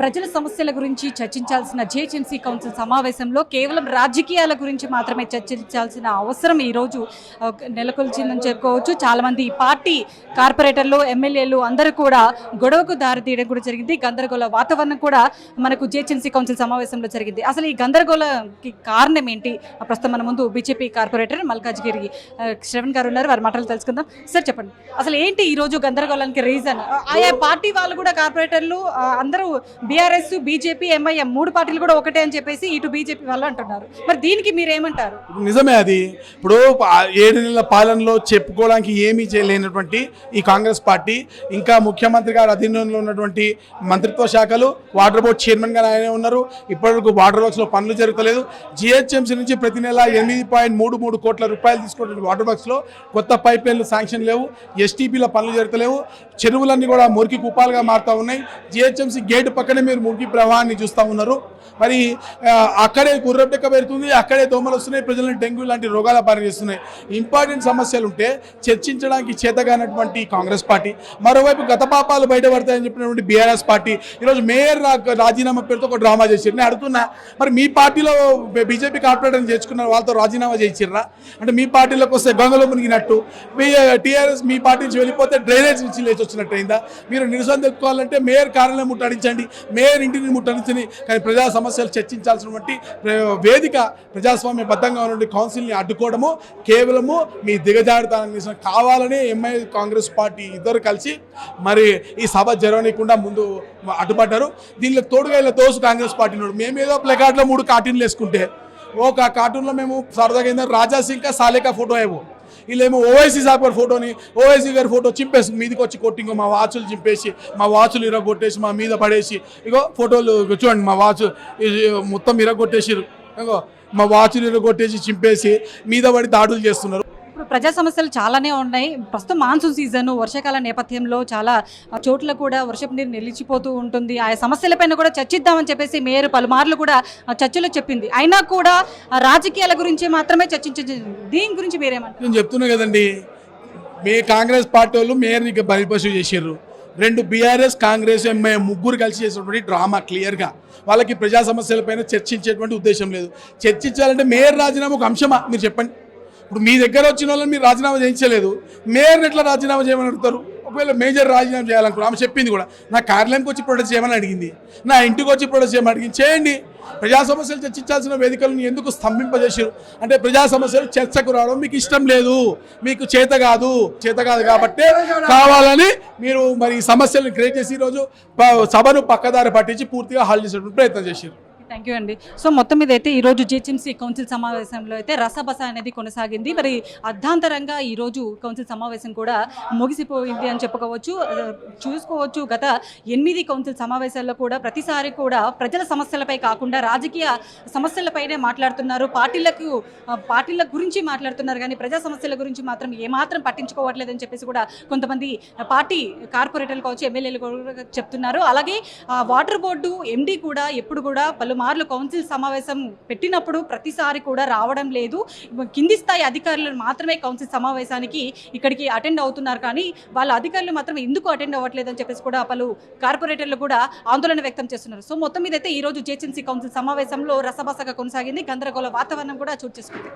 ప్రజల సమస్యల గురించి చర్చించాల్సిన జేహెచ్ఎంసీ కౌన్సిల్ సమావేశంలో కేవలం రాజకీయాల గురించి మాత్రమే చర్చించాల్సిన అవసరం ఈ రోజు నెలకొల్చిందని చెప్పుకోవచ్చు. చాలా మంది పార్టీ కార్పొరేటర్లు ఎమ్మెల్యేలు అందరూ కూడా గొడవకు దారి తీయడం కూడా జరిగింది. గందరగోళ వాతావరణం కూడా మనకు జేహెచ్ఎంసీ కౌన్సిల్ సమావేశంలో జరిగింది. అసలు ఈ గందరగోళకి కారణం ఏంటి? ప్రస్తుతం మన ముందు బీజేపీ కార్పొరేటర్ మల్కాజ్గిరి శ్రవణ్ గారు ఉన్నారు. వారి మాటలు తెలుసుకుందాం. సార్ చెప్పండి. అసలు ఏంటి ఈ రోజు గందరగోళానికి రీజన్? ఆయా పార్టీ వాళ్ళు కూడా కార్పొరేటర్లు అందరూ బీఆర్ఎస్ బీజేపీ ఎంఐఎం మూడు పార్టీలు కూడా ఒకటే అని చెప్పేసి ఇటు బీజేపీ వాళ్ళు అంటున్నారు. మరి దీనికి మీరు ఏమంటారు? నిజమే అది. ఇప్పుడు ఏడు నెలల పాలనలో చెప్పుకోవడానికి ఏమీ చేయలేనటువంటి ఈ కాంగ్రెస్ పార్టీ ఇంకా ముఖ్యమంత్రి గారు అధీనంలో ఉన్నటువంటి మంత్రిత్వ శాఖలు వాటర్ బోర్డ్ చైర్మన్ గారు ఆయనే ఉన్నారు. ఇప్పటివరకు వాటర్ వర్క్స్లో పనులు జరుగుతలేదు జిహెచ్ఎంసీ నుంచి ప్రతి నెల ఎనిమిది పాయింట్ మూడు మూడు కోట్ల రూపాయలు తీసుకున్న వాటర్ వర్క్స్లో కొత్త పైప్ లైన్లు శాంక్షన్ లేవు. ఎస్టీపీల పనులు జరుగుతలేవు చెరువులన్నీ కూడా మురికి కుపాలుగా మారుతూ ఉన్నాయి. జిహెచ్ఎంసీ గేట్ పక్కనే మీరు మురికి ప్రవాహాన్ని చూస్తూ ఉన్నారు. మరి అక్కడే గుర్రపెక్క పెడుతుంది అక్కడే దోమలు వస్తున్నాయి ప్రజలను డెంగ్యూ లాంటి రోగాల బారి చేస్తున్నాయి. ఇంపార్టెంట్ సమస్యలు ఉంటే చర్చించడానికి చేతగానటువంటి కాంగ్రెస్ పార్టీ. మరోవైపు గత పాపాలు బయటపడతాయని చెప్పినటువంటి బీఆర్ఎస్ పార్టీ. ఈరోజు మేయర్ రాజీనామా పేరుతో ఒక డ్రామా చేసారు నేను అడుగుతున్నా మరి మీ పార్టీలో బీజేపీ కార్పొరేటర్ని చేర్చుకున్నారు వాళ్ళతో రాజీనామా చేయించిర్రా? అంటే మీ పార్టీలోకి వస్తే గంగలో మునిగినట్టు. టీఆర్ఎస్ మీ పార్టీ నుంచి వెళ్ళిపోతే డ్రైనేజ్ నుంచి లేచి వచ్చినట్టు అయిందా? మీరు నిరసన తెచ్చుకోవాలంటే మేయర్ కార్యాలయం ముట్టడించండి మేయర్ ఇంటిని ముట్టడించని కానీ ప్రజా సమస్యలు చర్చించాల్సినటువంటి వేదిక వేదిక ప్రజాస్వామ్యబద్ధంగా ఉన్నటువంటి కౌన్సిల్ని అడ్డుకోవడము కేవలము మీ దిగజారుతానని కావాలని ఎంఐ కాంగ్రెస్ పార్టీ ఇద్దరు కలిసి మరి ఈ సభ జరగనీయకుండా ముందు అడ్డుపడ్డారు. దీనిలో తోడుగా ఇలా దోసు కాంగ్రెస్ పార్టీ ఉన్నాడు. మేము ఏదో మూడు కార్టూన్లు వేసుకుంటే ఒక కార్టూన్లో మేము సరదాగా ఏంటంటే రాజా సింగ్ సాలేకా ఫోటో అయ్యాము వీళ్ళేమో ఓవైసీ సాబ్ గారి ఫోటోని ఓవైసీ గారి ఫోటో చింపేసి మీదకి వచ్చి కొట్టింగో మా వాచులు చింపేసి మా వాచులు ఇరగొట్టేసి మా మీద పడేసి ఇగో ఫోటోలు చూడండి మా వాచ్ మొత్తం ఇరగొట్టేసిరు ఇంకో మా వాచులు ఇరగొట్టేసి చింపేసి మీద పడి దాడులు చేస్తున్నారు. ప్రజా సమస్యలు చాలానే ఉన్నాయి. ప్రస్తుతం మాన్సూన్ సీజన్ వర్షాకాల నేపథ్యంలో చాలా చోట్ల కూడా వర్షపు నీరు నిలిచిపోతూ ఉంటుంది. ఆయా సమస్యలపైన కూడా చర్చిద్దామని చెప్పేసి మేయర్ పలుమార్లు కూడా ఆ చర్చలో చెప్పింది. అయినా కూడా రాజకీయాల గురించి మాత్రమే చర్చించింది దీని గురించి మీరేమంటారు నేను చెప్తున్నా కదండి మీ కాంగ్రెస్ పార్టీ వాళ్ళు మేయర్ని బలిపశు చేసారు రెండు బీఆర్ఎస్ కాంగ్రెస్ ఎంఐ ముగ్గురు కలిసి చేసినటువంటి డ్రామా క్లియర్గా. వాళ్ళకి ప్రజా సమస్యలపైన చర్చించేటువంటి ఉద్దేశం లేదు. చర్చించాలంటే మేయర్ రాజీనామా ఒక అంశమా? మీరు చెప్పండి. ఇప్పుడు మీ దగ్గర వచ్చిన వాళ్ళని మీరు రాజీనామా చేయించలేదు. మేయర్ని ఎట్లా రాజీనామా చేయమని అడుగుతారు? ఒకవేళ మేజర్ రాజీనామా చేయాలనుకో ఆమె చెప్పింది కూడా. నా కార్యాలయంకి వచ్చి ప్రొడక్ట్ చేయమని అడిగింది. నా ఇంటికి వచ్చి ప్రొడక్ట్ చేయమని అడిగింది. చేయండి. ప్రజా సమస్యలు చర్చించాల్సిన వేదికలను ఎందుకు స్తంభింపజేసారు అంటే ప్రజా సమస్యలు చర్చకు రావడం మీకు ఇష్టం లేదు. మీకు చేత కాదు. చేత కాదు కాబట్టి కావాలని మీరు మరి సమస్యలను క్రియేట్ చేసి ఈరోజు సభను పక్కదారి పట్టించి పూర్తిగా హాల్ చేసేటువంటి ప్రయత్నం చేశారు. థ్యాంక్ యూ అండి సో మొత్తం మీద అయితే ఈరోజు జిహెచ్ఎంసీ కౌన్సిల్ సమావేశంలో అయితే రసబస అనేది కొనసాగింది. మరి అర్ధాంతరంగా ఈరోజు కౌన్సిల్ సమావేశం కూడా ముగిసిపోయింది అని చెప్పుకోవచ్చు. చూసుకోవచ్చు గత ఎనిమిది కౌన్సిల్ సమావేశాల్లో కూడా ప్రతిసారి కూడా ప్రజల సమస్యలపై కాకుండా రాజకీయ సమస్యలపైనే మాట్లాడుతున్నారు. పార్టీలకు పార్టీల గురించి మాట్లాడుతున్నారు కానీ ప్రజా సమస్యల గురించి మాత్రం ఏమాత్రం పట్టించుకోవట్లేదని చెప్పేసి కూడా కొంతమంది పార్టీ కార్పొరేటర్లు కావచ్చు ఎమ్మెల్యేలు కూడా చెప్తున్నారు. అలాగే ఆ, వాటర్ బోర్డు ఎండీ కూడా ఎప్పుడు కూడా పలు మార్లు కౌన్సిల్ సమావేశం పెట్టినప్పుడు ప్రతిసారి కూడా రావడం లేదు. కింది స్థాయి అధికారులు మాత్రమే కౌన్సిల్ సమావేశానికి ఇక్కడికి అటెండ్ అవుతున్నారు. కానీ వాళ్ళ అధికారులు మాత్రం ఎందుకు అటెండ్ అవ్వట్లేదని చెప్పేసి కూడా పలు కార్పొరేటర్లు కూడా ఆందోళన వ్యక్తం చేస్తున్నారు. సో మొత్తం మీద అయితే ఈ రోజు జేహెచ్ఎంసీ కౌన్సిల్ సమావేశంలో రసభసగా కొనసాగింది. గందరగోళ వాతావరణం కూడా చోటు చేసుకుంది.